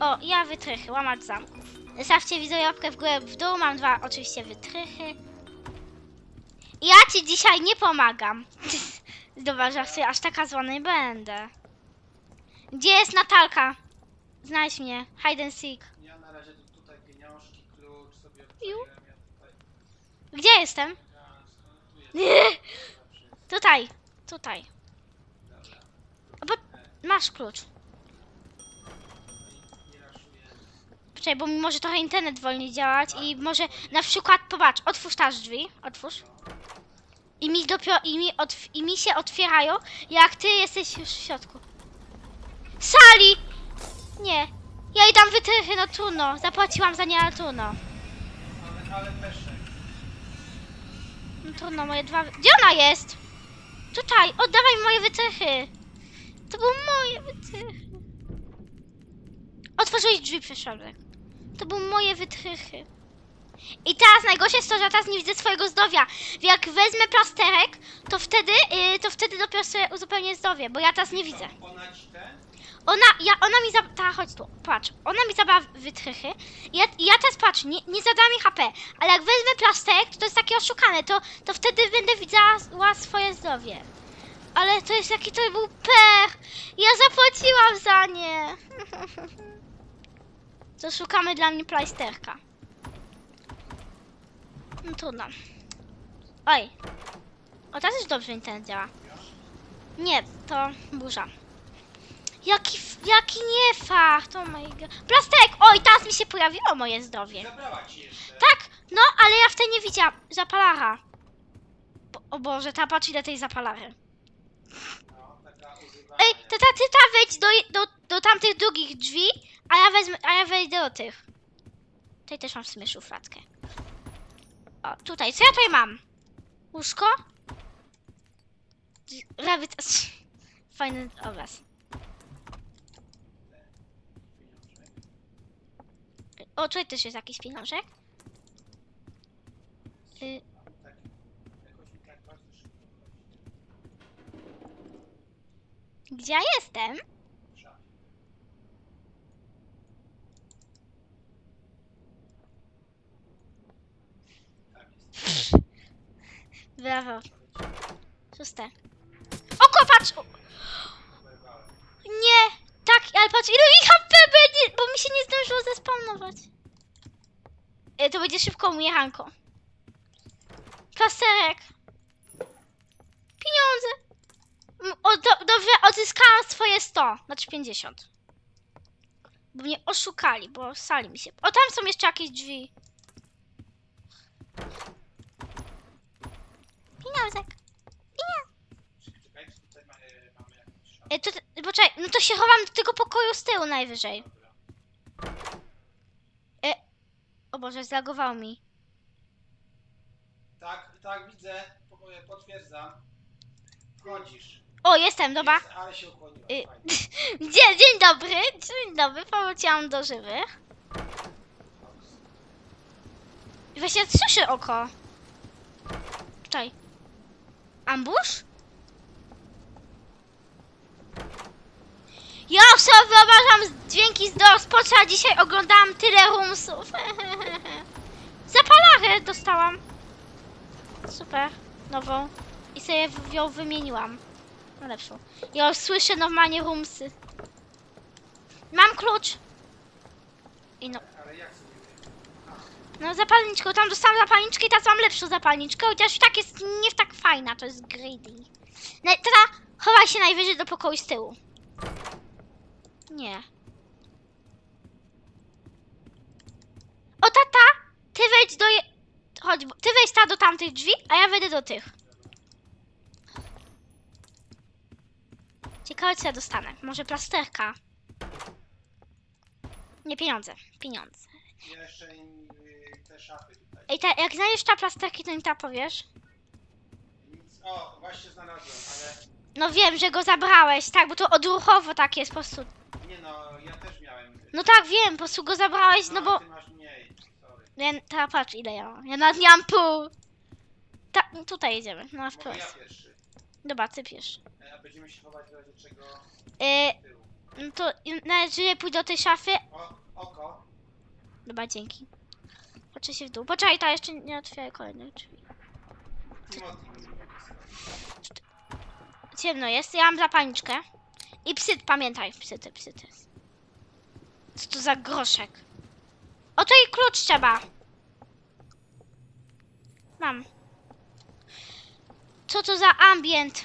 O, ja wytrychy, łamacz zamków. Zostawcie widzę łapkę w górę, w dół, mam dwa oczywiście wytrychy. Ja ci dzisiaj nie pomagam. Dobra, sobie aż taka zła nie będę. Gdzie jest Natalka? Znajdź mnie, hide and seek. Ja na razie tu, tutaj pieniążki, klucz sobie Ju. Ja tutaj... Gdzie jestem? Ja. Tutaj, tutaj. Dobra. Bo- Masz klucz. Poczekaj, bo mi może trochę internet wolniej działać i może na przykład, popatrz, otwórz też drzwi, otwórz. I mi dopiero, i mi, otw- i mi się otwierają, jak ty jesteś już w środku. Sali! Nie. Ja jej dam wytrychy, no trudno. Zapłaciłam za nie, ale trudno. Ale, ale. No trudno, moje dwa... Gdzie ona jest? Tutaj, oddawaj moje wytrychy. To były moje wytrychy. Otworzyłeś drzwi przyszedłek. To były moje wytrychy. I teraz najgorsze jest to, że teraz nie widzę swojego zdrowia. Jak wezmę plasterek, to wtedy, yy, to wtedy dopiero sobie uzupełnię zdrowie, bo ja teraz nie widzę. Ona ja, ona mi zabrała, ta, chodź tu, patrz, ona mi zabrała wytrychy ja, ja teraz patrz, nie, nie zadała mi HP, ale jak wezmę plasterek, to to jest takie oszukane, to, to wtedy będę widziała swoje zdrowie. Ale to jest jaki to był pech, ja zapłaciłam za nie. To szukamy dla mnie plajsterka. No trudno. Oj. O, teraz już dobrze internet działa. Nie, to burza. Jaki, jaki niefart, oh my god. Plastek! Oj, teraz mi się pojawiło moje zdrowie. Zabrała ci jeszcze. Tak, no, ale ja wtedy nie widziałam zapalara. Bo, o Boże, ta patrz ile tej zapalary. Ej, tata, ty ta wejdź do, do, do tamtych drugich drzwi, a ja wezmę, a ja wejdę do tych. Tutaj też mam w sumie szufladkę. O, tutaj, co ja tutaj mam? Łóżko? Rabbit... Fajny obraz. O, tutaj też jest jakiś pieniążek. Y, Tak, jakoś mi tak bardzo szybko chodzi. Gdzie ja jestem? Brawo. Szóste. O, Oberwałem. Nie! Tak, ale patrz, ile mi HP będzie, bo mi się nie zdążyło zespawnować. E, To będzie szybko umieranko. Plasterek. Pieniądze. M, O, do, dobrze, swoje 100, znaczy 50. Bo mnie oszukali, bo sali mi się. O, tam są jeszcze jakieś drzwi. Pieniążek. E? E, to, poczekaj, no to się chowam do tego pokoju z tyłu najwyżej. Dobra. O Boże, zlagował mi. Tak, tak, widzę. Po- e, Potwierdzam. Wchodzisz. O, jestem, dobra. Jest, ale się ukłoniła. Y, Fajnie. Dzień, dzień dobry, dzień dobry, powróciłam do żywych. I Właśnie słyszę oko. Czekaj. Ambush? Ja sobie wyobrażam dźwięki z Dorspotcha, a dzisiaj oglądałam tyle roomsów. Zapalarę dostałam. Super, nową. I sobie w- ją wymieniłam. Na lepszą. Ja słyszę normalnie rumsy. Mam klucz. I no, no zapalniczką, tam dostałam zapalniczkę i teraz mam lepszą zapalniczkę, chociaż i tak jest nie tak fajna, to jest greedy. No, tata, chowaj się najwyżej do pokoju z tyłu. Nie. O tata, ty wejdź do je... Chodź, ty wejdź ta do tamtych drzwi, a ja wejdę do tych. Ciekawe co ja dostanę. Może plasterka. Nie pieniądze, pieniądze. jeszcze im, y, te szafy tutaj. Ej, ta, jak znajdziesz ta plasterki, to mi ta powiesz. Nic. O, właśnie znalazłem, ale No wiem, że go zabrałeś, tak, bo to odruchowo tak jest po prostu. nie no, ja też miałem. No tak, wiem, po prostu go zabrałeś, no bo... Ty masz mniej. Sorry. Ja, ta, patrz ile ja mam. Ja nawet nie mam pół. Ta, no tutaj jedziemy, no wprost. ja pierwszy. Dobra, ty pierwszy. E, będziemy się chować w razie czego z tyłu. No to najwyżej pójdę do tej szafy. O, oko. Dobra, dzięki. Patrzę się w dół. Poczekaj, ta jeszcze nie otwieraj kolejnych drzwi. Timothy. Ciemno jest, ja mam zapalniczkę. I psyt, pamiętaj, psyty, psyty. Co to za groszek? O, to i klucz trzeba. Mam. Co to za ambient?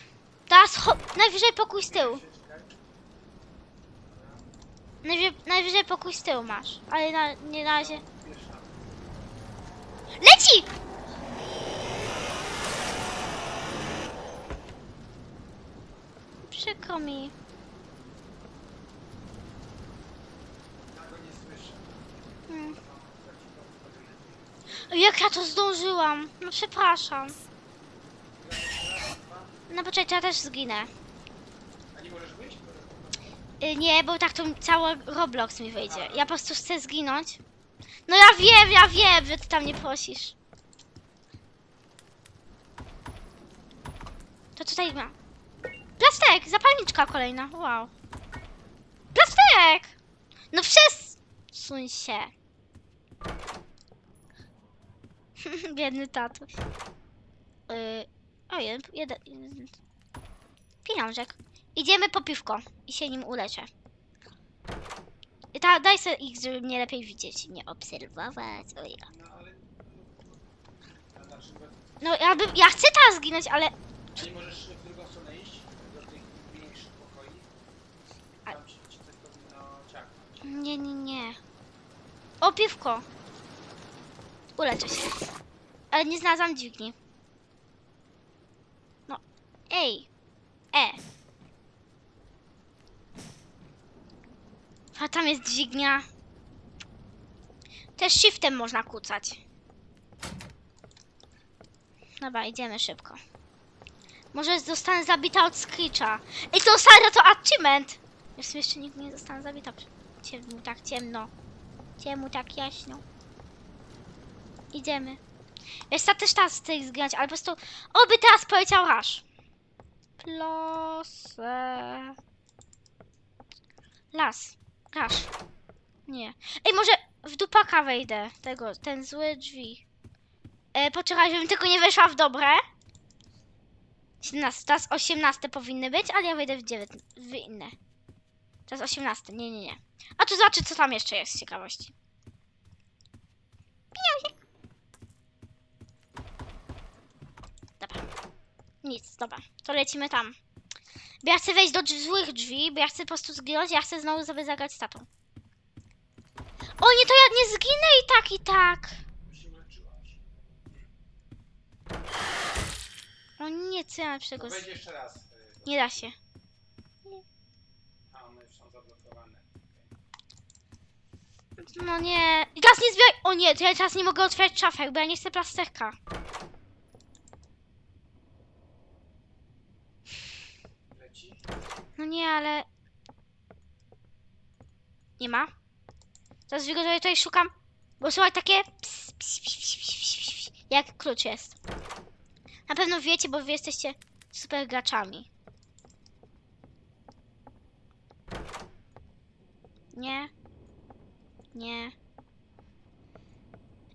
Teraz ho- najwyżej pokój z tyłu. Najwyżej, najwyżej pokój z tyłu masz. Ale na, nie na razie. Leci! Przykro mi. Hmm. Jak ja to zdążyłam? No przepraszam. No poczekaj, ja też zginę. A nie możesz wyjść? Y, nie, bo tak to cały Roblox mi wyjdzie. Ja po prostu chcę zginąć. No ja wiem, ja wiem, że ty tam nie prosisz. To tutaj ma. Plastek! Zapalniczka kolejna. Wow. Plastek! No przesuń się. Biedny tatuś. Yy, o, jeden, jeden, jeden. Pieniążek. Idziemy po piwko i się nim uleczę. I ta, daj sobie X, żeby mnie lepiej widzieć i nie obserwować. Oj. No. No ja, bym, ja chcę teraz zginąć, ale A nie możesz w drugą stronę iść? Do tych mniejszych pokoi? Tam ci, ci coś powinno ciachnąć. nie, nie, nie. O, piwko. Uleczę się. Ale nie znalazłam dźwigni. No, ej. E. A tam jest dźwignia. Też shiftem można kucać. Dobra, idziemy szybko. Może zostanę zabita od Screecha. Ej, to Sara to achievement! Jest jeszcze nigdy nie zostanę zabita. Ciemno, tak ciemno. Ciemno, tak jaśno. Idziemy. Wiesz, ja też teraz chcę ich zginąć, ale po prostu... Oby teraz poleciał Rush. Plosę... Las. Rush. Nie. Ej, może w dupaka wejdę. Tego, ten zły drzwi. E, poczekaj, żebym tylko nie weszła w dobre. 17, teraz 18 powinny być, ale ja wejdę w 9, w inne. Teraz 18, nie, nie, nie. A tu zobaczy, co tam jeszcze jest z ciekawości. Dobra. Nic, dobra. To lecimy tam. Bo ja chcę wejść do drz- złych drzwi, bo ja chcę po prostu zginąć, ja chcę znowu sobie zagrać z tatą. O nie, to ja nie zginę i tak, i tak. O nie, co ja lepszego... z- wejdź jeszcze raz. y, do- Nie da się. A, one już są zablokowane. No nie. I teraz nie zbieraj. O nie, to ja teraz nie mogę otwierać szafek, bo ja nie chcę plasterka. Leci? No nie, ale. Nie ma. Teraz wygotuję tutaj szukam. Bo są takie. Jak klucz jest. Na pewno wiecie, bo wy jesteście super graczami. Nie. Nie.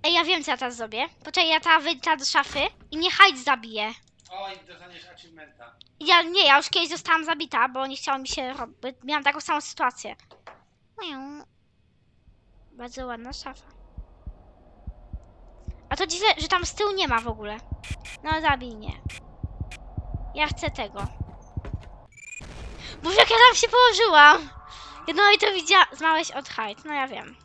Ej, ja wiem, co ja teraz zrobię. Poczekaj, ja teraz wyjdę do szafy i mnie hajt zabije. O, i dostaniesz achievementa. Ja nie, ja już kiedyś zostałam zabita, bo nie chciało mi się robić. Miałam taką samą sytuację. Bardzo ładna szafa. A to dziwne, że tam z tyłu nie ma w ogóle. No zabij mnie. Ja chcę tego. Boże, jak ja tam się położyłam! No i to widziała. Zmałeś od hajt, no ja wiem.